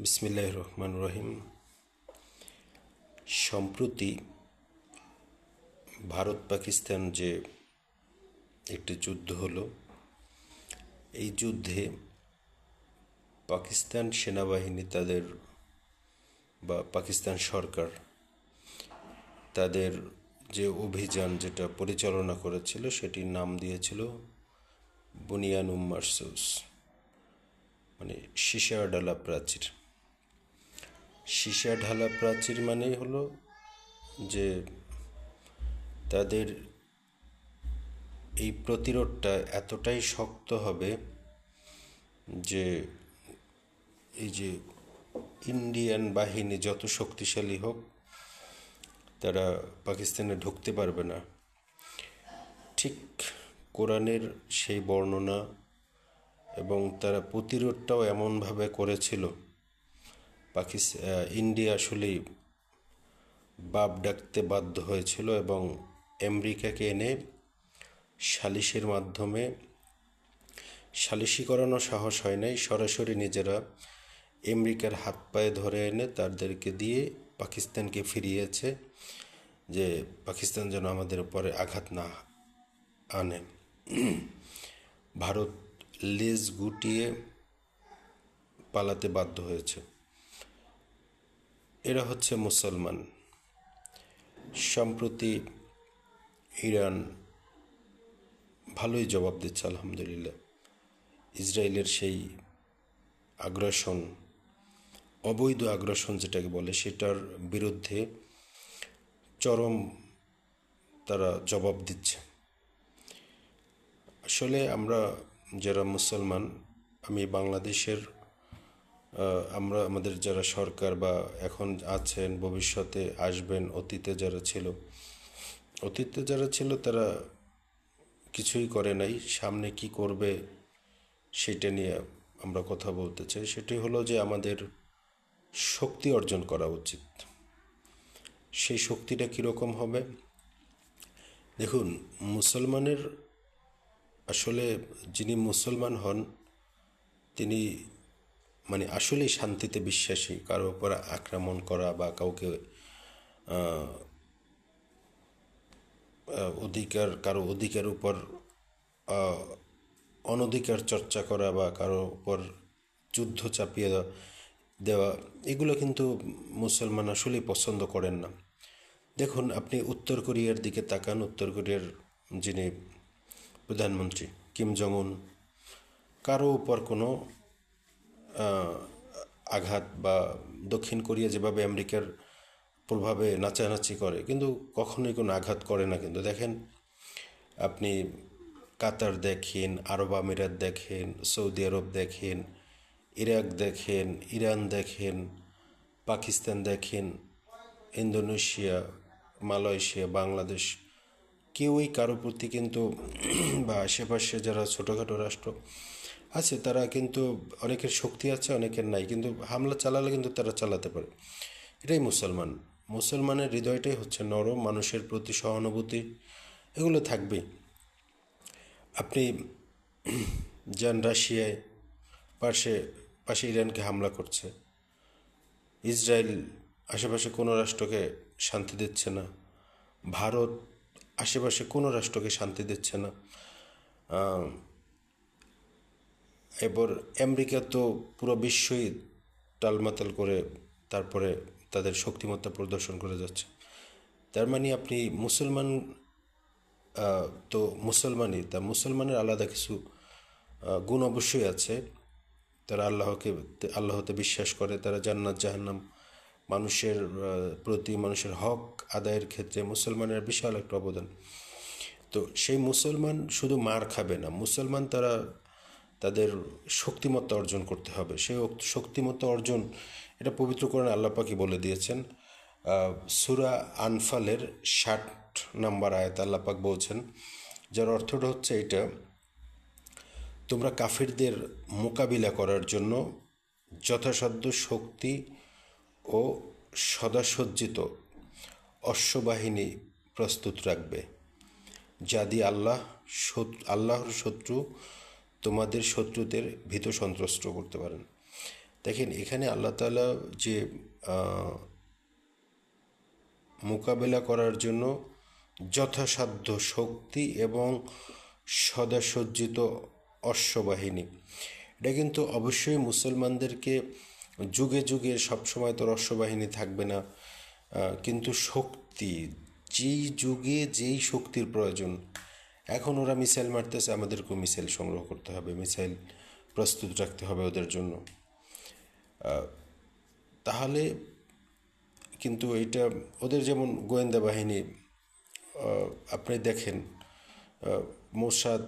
বিসমিল্লাহ রহমান রহিম। সম্প্রতি ভারত পাকিস্তান যে একটি যুদ্ধ হলো, এই যুদ্ধে পাকিস্তান সেনাবাহিনী তাদের বা পাকিস্তান সরকার তাদের যে অভিযান যেটা পরিচালনা করেছিল, সেটির নাম দিয়েছিল বুনিয়ানুম মারসুস মানে সীসা ডালা প্রাচীর। সীসা ঢালা প্রাচীর মানেই হলো যে তাদের এই প্রতিরোধটা এতটাই শক্ত হবে যে এই যে ইন্ডিয়ান বাহিনী যত শক্তিশালী হোক, তারা পাকিস্তানে ঢুকতে পারবে না। ঠিক কোরআনের সেই বর্ণনা এবং তারা প্রতিরোধটাও এমনভাবে করেছিল পাকিস্তান ইন্ডিয়া আসলেই বাপ ডাকতে বাধ্য হয়েছিল এবং আমেরিকাকে এনে সালিশের মাধ্যমে সালিশি করানো সাহস হয় নাই। সরাসরি নিজেরা আমেরিকার হাত পায়ে ধরে এনে তাদেরকে দিয়ে পাকিস্তানকে ফিরিয়েছে যে পাকিস্তান যেন আমাদের উপরে আঘাত না আনে। ভারত লেজ গুটিয়ে পালাতে বাধ্য হয়েছে। এরা হচ্ছে মুসলমান। সম্প্রতি ইরান ভালোই জবাব দিচ্ছে, আলহামদুলিল্লাহ। ইসরায়েলের সেই আগ্রাসন, অবৈধ আগ্রাসন যেটাকে বলে, সেটার বিরুদ্ধে চরম তারা জবাব দিচ্ছে। আসলে আমরা যারা মুসলমান, আমি বাংলাদেশের আমরা আমাদের যারা সরকার বা এখন আছেন, ভবিষ্যতে আসবেন, অতীতে যারা ছিল, অতীতে যারা ছিল তারা কিছুই করে নাই। সামনে কি করবে সেটা নিয়ে আমরা কথা বলতে চাই। সেটি হলো যে আমাদের শক্তি অর্জন করা উচিত। সেই শক্তিটা কীরকম হবে? দেখুন, মুসলমানের আসলে যিনি মুসলমান হন, তিনি মানে আসলেই শান্তিতে বিশ্বাসী, কারও উপর আক্রমণ করা বা কাউকে অধিকার, কারও অধিকার উপর অনধিকার চর্চা করা বা কারও উপর যুদ্ধ চাপিয়ে দেওয়া এগুলো কিন্তু মুসলমান আসলেই পছন্দ করেন না। দেখুন, আপনি উত্তর কোরিয়ার দিকে তাকান, উত্তর কোরিয়ার যিনি প্রধানমন্ত্রী, কিম জং কারও উপর কোনো আঘাত বা দক্ষিণ কোরিয়া যেভাবে আমেরিকার প্রভাবে নাচানাচি করে, কিন্তু কখনোই কোনো আঘাত করে না। কিন্তু দেখেন, আপনি কাতার দেখেন, আরব আমিরাত দেখেন, সৌদি আরব দেখেন, ইরাক দেখেন, ইরান দেখেন, পাকিস্তান দেখেন, ইন্দোনেশিয়া, মালয়েশিয়া, বাংলাদেশ, কেউই কারও প্রতি কিন্তু বা আশেপাশে যারা ছোটোখাটো রাষ্ট্র আছে, তারা কিন্তু অনেকের শক্তি আছে, অনেকের নাই। কিন্তু হামলা চালালে কিন্তু তারা চালাতে পারে। এটাই মুসলমান। মুসলমানের হৃদয়টাই হচ্ছে নরম, মানুষের প্রতি সহানুভূতি। এগুলো থাকবেই। আপনি যান রাশিয়ায়, পাশে পাশে ইরানকে হামলা করছে। ইসরায়েল আশেপাশে কোনো রাষ্ট্রকে শান্তি দিচ্ছে না। ভারত আশেপাশে কোনো রাষ্ট্রকে শান্তি দিচ্ছে না। এবার আমেরিকা তো পুরো বিশ্বই টালমাতাল করে তারপরে তাদের শক্তিমত্তা প্রদর্শন করে যাচ্ছে। তার মানে আপনি মুসলমান তো মুসলমানই, তা মুসলমানের আলাদা কিছু গুণ অবশ্যই আছে। তারা আল্লাহকে, আল্লাহতে বিশ্বাস করে, তারা জান্নাত, জাহান্নাম, মানুষের প্রতি মানুষের হক আদায়ের ক্ষেত্রে মুসলমানের বিশাল একটা অবদান। তো সেই মুসলমান শুধু মার খাবে না, মুসলমান তারা তাদের শক্তিমত্তা অর্জন করতে হবে। সেই শক্তিমত্তা অর্জন, এটা পবিত্র কোরআন আল্লাপাকি বলে দিয়েছেন। সুরা আনফালের ষাট নাম্বার আয়াত আল্লাপাক বলছেন, যার অর্থটা হচ্ছে এটা তোমরা কাফিরদের মোকাবিলা করার জন্য যথাসাধ্য শক্তি ও সদাসজ্জিত অশ্ববাহিনী প্রস্তুত রাখবে, যা দিয়ে আল্লাহ আল্লাহর শত্রু তোমাদের শত্রুদের ভীত সন্ত্রস্ত করতে পারেন। দেখেন, এখানে আল্লাহ তালা যে মোকাবেলা করার জন্য যথাসাধ্য শক্তি এবং সদাসজ্জিত অশ্ববাহিনী। এটা কিন্তু অবশ্যই মুসলমানদেরকে যুগে যুগে সবসময় তো অশ্ববাহিনী থাকবে না। কিন্তু শক্তি, যেই যুগে যেই শক্তির প্রয়োজন এখন ওরা মিসাইল মারতেছে, আমাদেরকেও মিসাইল সংগ্রহ করতে হবে, মিসাইল প্রস্তুত রাখতে হবে ওদের জন্য। তাহলে কিন্তু এটা ওদের যেমন গোয়েন্দা বাহিনী আপনি দেখেন মোসাদ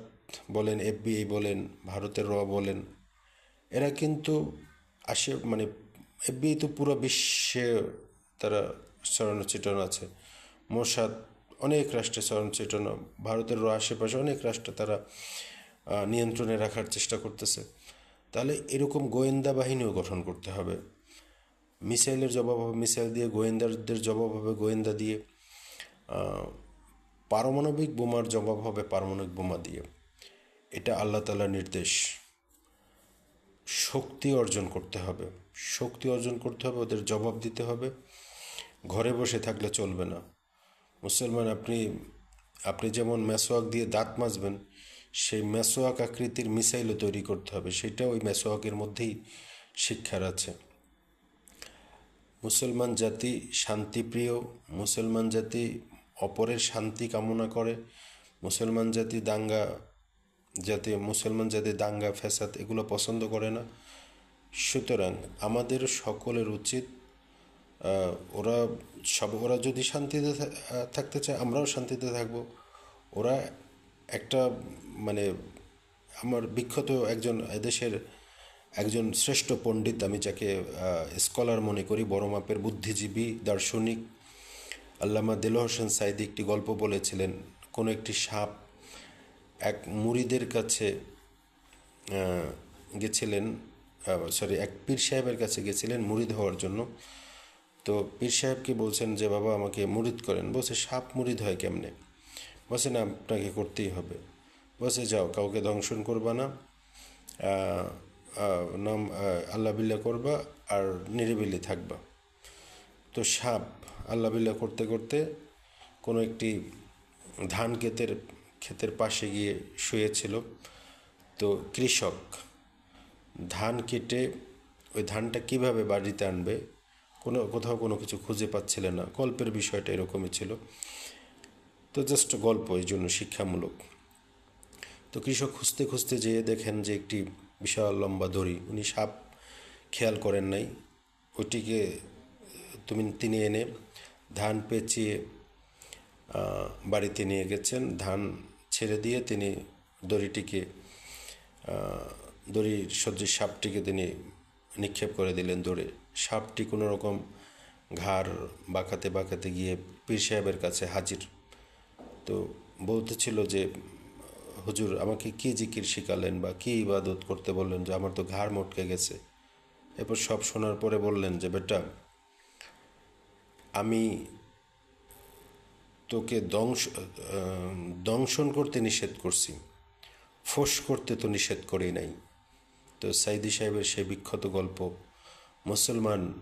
বলেন, এফবিআই বলেন, ভারতের র বলেন, এরা কিন্তু আসে মানে এফবিআই তো পুরো বিশ্বে তারা ছড়ানো ছিটানো আছে। মোসাদ অনেক রাষ্ট্রে ছড়ানো ছিটানো ভারতের আশেপাশে অনেক রাষ্ট্র তারা নিয়ন্ত্রণে রাখার চেষ্টা করতেছে। তাহলে এরকম গোয়েন্দা বাহিনীও গঠন করতে হবে। মিসাইলের জবাব হবে, মিসাইল দিয়ে গোয়েন্দাদের জবাব হবে, গোয়েন্দা দিয়ে পারমাণবিক বোমার জবাব হবে পারমাণবিক বোমা দিয়ে। এটা আল্লাহ তালার নির্দেশ। শক্তি অর্জন করতে হবে। শক্তি অর্জন করতে হবে, ওদের জবাব দিতে হবে। ঘরে বসে থাকলে চলবে না। মুসলমান, আপনি আপনি যেমন মেসোয়াক দিয়ে দাঁত মাজবেন, সেই মেসোয়াক আকৃতির মিসাইলও তৈরি করতে হবে। সেটা ওই মেসোয়াকের মধ্যেই শিক্ষার আছে। মুসলমান জাতি শান্তিপ্রিয়, মুসলমান জাতি অপরের শান্তি কামনা করে, মুসলমান জাতি দাঙ্গা যাতে মুসলমান জাতি দাঙ্গা, ফ্যাসাদ এগুলো পছন্দ করে না। সুতরাং আমাদের সকলের উচিত ওরা সব, ওরা যদি শান্তিতে থাকতে চায়, আমরাও শান্তিতে থাকব। ওরা একটা মানে আমার বিখ্যাত একজন এদেশের একজন শ্রেষ্ঠ পণ্ডিত, আমি যাকে স্কলার মনে করি, বড় মাপের বুদ্ধিজীবী, দার্শনিক, আল্লামা দেল হোসেন সাইদি একটি গল্প বলেছিলেন, কোনো একটি সাপ এক মুড়িদের কাছে গেছিলেন সরি এক পীর সাহেবের কাছে গেছিলেন মুরিদ হওয়ার জন্য। তো পীর সাহেবকে বলছেন যে, বাবা, আমাকে মুরিদ করেন। বলছে সাপ মুরিদ হয় কেমনে? বলছে না, আপনাকে করতেই হবে। বলছে যাও, কাউকে দংশন করবা না। নাম আল্লাহ বিল্লাহ করবা আর নিরিবিলি থাকবা। তো সাপ আল্লাহ বিল্লাহ করতে করতে কোনো একটি ধান ক্ষেতের ক্ষেতের পাশে গিয়ে শুয়েছিল। তো কৃষক ধান কেটে ওই ধানটা কীভাবে বাড়িতে আনবে? কোনো, কোথাও কোনো কিছু খুঁজে পাচ্ছিলেন না। গল্পের বিষয়টা এরকমই ছিল। তো জাস্ট গল্প, এই জন্য শিক্ষামূলক। তো কৃষক খুঁজতে খুঁজতে যেয়ে দেখেন যে একটি বিশাল লম্বা দড়ি, উনি সাপ খেয়াল করেন নাই। ওইটিকে তুমি, তিনি এনে ধান পেঁচিয়ে বাড়িতে নিয়ে গেছেন। ধান ছেড়ে দিয়ে তিনি দড়িটিকে দড়ির সজ্জির সাপটিকে তিনি নিক্ষেপ করে দিলেন দৌড়ে। সাপটি কোনো রকম ঘাড় বাঁকাতে বাঁকাতে গিয়ে পীর সাহেবের কাছে হাজির। তো বলতেছিল যে, হুজুর, আমাকে কি জিকির শিখালেন বা কি ইবাদত করতে বললেন যে আমার তো ঘাড় মটকে গেছে? এরপর সব শোনার পরে বললেন যে, বেটা, আমি তোকে দংশ দংশন করতে নিষেধ করছি। ফোঁস করতে তো নিষেধ করি নাই। তো সাইদি সাহেবের সেই বিখ্যাত গল্প মুসলমান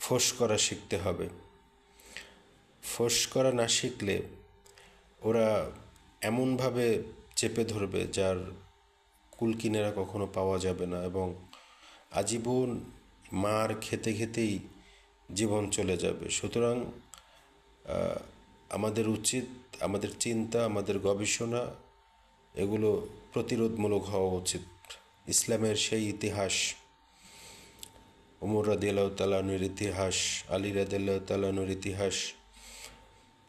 ফোঁস করা শিখতে হবে। ফোঁস করা না শিখলে ওরা এমনভাবে চেপে ধরবে যার কুলকিনেরা কখনো পাওয়া যাবে না এবং আজীবন মার খেতে খেতেই জীবন চলে যাবে। সুতরাং আমাদের উচিত, আমাদের চিন্তা, আমাদের গবেষণা এগুলো প্রতিরোধমূলক হওয়া উচিত। ইসলামের সেই ইতিহাস উমর রাদিয়াল্লাহু তালানুর ইতিহাস, আলী রাদিয়াল্লাহু তালানুর ইতিহাস,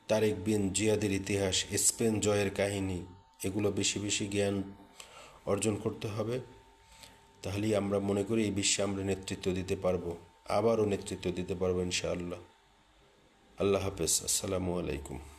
তারেক বিন জিয়াদের ইতিহাস, স্পেন জয়ের কাহিনী, এগুলো বেশি বেশি জ্ঞান অর্জন করতে হবে। তাহলেই আমরা মনে করি এই বিশ্বে আমরা নেতৃত্ব দিতে পারব, আবারও নেতৃত্ব দিতে পারব ইনশাআল্লাহ। আল্লাহ হাফেজ, আসসালামু আলাইকুম।